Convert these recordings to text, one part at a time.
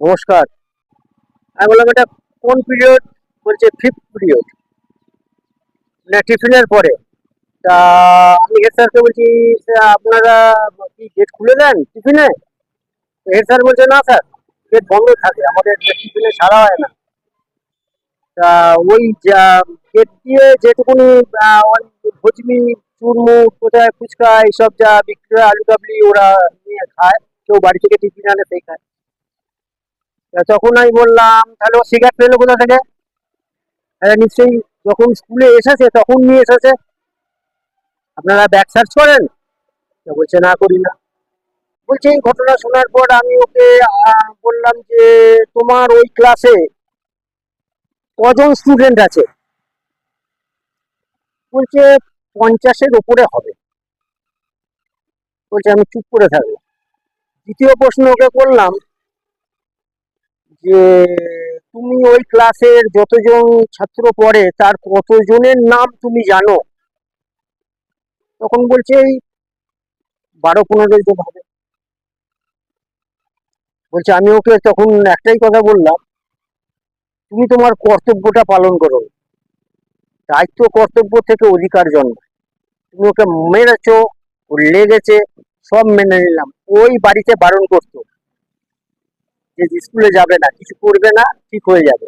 নমস্কার। আমি বললাম এটা কোন পিরিয়ড বলছে ফিফথ পিরিয়ড না টিফিনের পরে। তা আমি হেড স্যারকে বলছি "স্যার, আপনারা কি গেট খুলে দেন টিফিনে হেড স্যার বলছে না স্যার গেট বন্ধ থাকে। আমাদের টিফিনে ছাড়া হয় না। তা ওই গেট দিয়ে যেটুকুনি ওই ভজমি চুরমু কোথায় ফুচকা এইসব যা বিক্রি আলু কাবলি ওরা নিয়ে খায় কেউ বাড়ি থেকে টিফিন আনে সেই খায়। তখন আমি বললাম, তাহলে ও সিগারেট পেল কোথা থেকে? নিশ্চয়ই যখন স্কুলে এসেছে, তখন নিয়ে এসেছে। আপনারা ব্যাগ সার্চ করেন? বলছে, না, করি না। বলছে, এই ঘটনা শোনার পর আমি ওকে বললাম যে তোমার ওই ক্লাসে কজন স্টুডেন্ট আছে? বলছে, পঞ্চাশের ওপরে হবে। বলছে, আমি চুপ করে থাকব। দ্বিতীয় প্রশ্ন ওকে করলাম যে তুমি ওই ক্লাসের যতজন ছাত্র পড়ে, তার কতজনের নাম তুমি জানো? তখন বলছে এই বারো পনেরো জন হবে। বলছে, আমি ওকে তখন একটাই কথা বললাম, তুমি তোমার কর্তব্যটা পালন করো। দায়িত্ব কর্তব্য থেকে অধিকার জন্মায়। তুমি ওকে মেরেছো ও লেগেছে, সব মেনে নিলাম। ওই বাড়িতে বারণ করতো। যে স্কুলে যাবে না, কিছু করবে না, ঠিক হয়ে যাবে।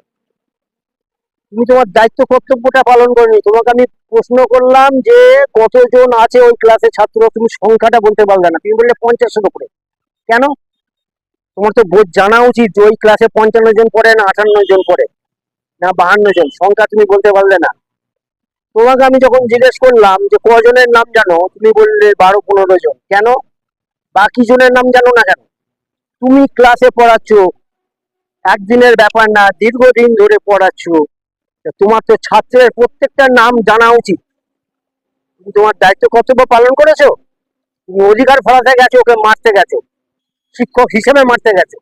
তুমি তোমার দায়িত্ব, কর্তব্যটা পালন করনি। তোমাকে আমি প্রশ্ন করলাম যে কতজন আছে ওই ক্লাসে ছাত্র? তুমি সংখ্যাটা বলতে পারলে না। তুমি বললে পঞ্চাশের উপরে। কেন? তোমার তো বোধ জানা উচিত যে ওই ক্লাসে পঞ্চান্ন জন পড়ে না আটান্ন জন পড়ে না বাহান্ন জন। সংখ্যা তুমি বলতে পারলে না। তোমাকে আমি যখন জিজ্ঞেস করলাম যে কজনের নাম জানো, তুমি বললে বারো পনেরো জন। কেন? বাকি জনের নাম জানো না কেন? তুমি ক্লাসে পড়াচ্ছ। একদিনের ব্যাপার না, দীর্ঘদিন ধরে পড়াচ্ছ। তোমার তো ছাত্রের প্রত্যেকটা নাম জানা উচিত। তুমি তোমার দায়িত্ব কর্তব্য পালন করেছ? তুমি অধিকার ফলাতে গেছো, ওকে মারতে গেছো। শিক্ষক হিসেবে মারতে গেছো।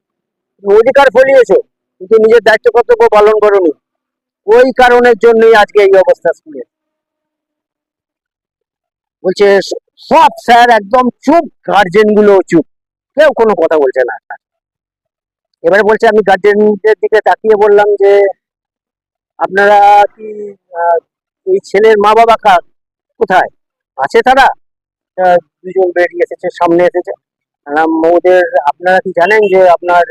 তুমি অধিকার ফলিয়েছো, কিন্তু নিজের দায়িত্ব কর্তব্য পালন করোনি। ওই কারণের জন্যই আজকে এই অবস্থা স্কুলে। বলছে, সব স্যার একদম চুপ গার্জেনগুলো চুপ। কেউ কোনো কথা বলছে না। এবারে বলছে, আমি গার্জেনদের দিকে তাকিয়ে বললাম যে, আপনারা কি এই ছেলের মা বাবা কার? কোথায়? আছে তারা? দুজন বেরিয়ে এসেছে, সামনে এসেছে। ওদের, আপনারা কি জানেন যে আপনার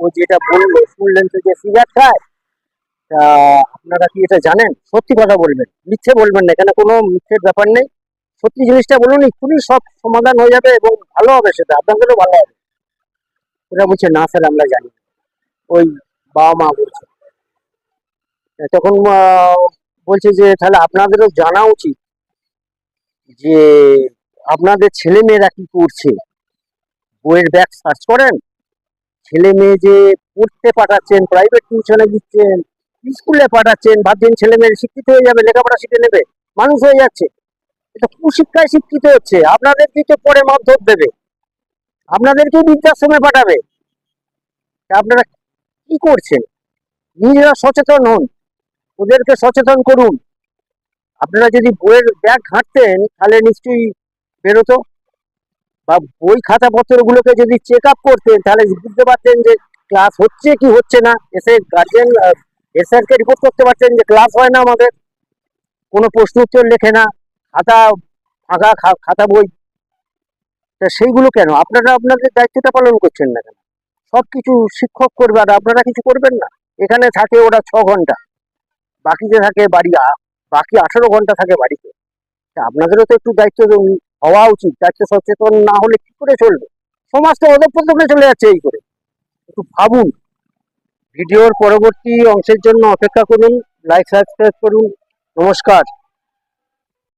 ও যেটা বলল, শুনলেন তো যে সিগারেট খায় আপনারা কি এটা জানেন? সত্যি কথা বলবেন। মিথ্যে বলবেন না, এখানে কোনো মিথ্যের ব্যাপার নেই। সত্যি জিনিসটা বলুন, এক্ষুনি সব সমাধান হয়ে যাবে এবং ভালো হবে সেটা আপনাদেরও ভালো হবে। ওরা বলছে, না স্যার, আমরা জানি ওই বাবা মা বলছে। তখন বলছে যে, তাহলে আপনাদেরও জানা উচিত যে, আপনাদের ছেলে মেয়েরা কি করছে? বইয়ের ব্যাগ সার্চ করেন? ছেলে মেয়ে যে পড়তে পাঠাচ্ছেন প্রাইভেট টিউশনে দিচ্ছেন স্কুলে পাঠাচ্ছেন, ভাবছেন ছেলে মেয়ে শিক্ষিত হয়ে যাবে, লেখাপড়া শিখে নেবে, মানুষ হয়ে যাচ্ছে। কুশিক্ষায় শিক্ষিত হচ্ছে? আপনাদেরকেই তো পরে মাধ্যম দেবে। আপনাদেরকেই বৃদ্ধাশ্রমে পাঠাবে। আপনারা কি করছেন? নিজেরা সচেতন হন। ওদেরকে সচেতন করুন। আপনারা যদি বইয়ের ব্যাগ ঘাঁটতেন, তাহলে নিশ্চয়ই বেরোতো। বা বই খাতাপত্রগুলোকে যদি চেক আপ করতেন, তাহলে বুঝতে পারতেন যে ক্লাস হচ্ছে কি হচ্ছে না। এসে গার্জেন এসআরকে রিপোর্ট করতে পারতেন যে ক্লাস হয় না আমাদের। কোনো প্রশ্ন উত্তর লেখে না। খাতা ফাঁকা খাতা বই। তা সেইগুলো কেন? আপনারা আপনাদের দায়িত্বটা পালন করছেন না কেন? সব কিছু শিক্ষক করবে আর আপনারা কিছু করবেন না? এখানে থাকে ওরা ছ ঘণ্টা। বাকিতে থাকে বাড়ি বাকি আঠেরো ঘণ্টা থাকে বাড়িতে। তা আপনাদেরও তো একটু দায়িত্ব হওয়া উচিত। দায়িত্ব সচেতন না হলে কি করে চলবে? সমাজ তো অধপতনে চলে যাচ্ছে এই করে। একটু ভাবুন। ভিডিওর পরবর্তী অংশের জন্য অপেক্ষা করুন লাইক সাবস্ক্রাইব করুন। নমস্কার।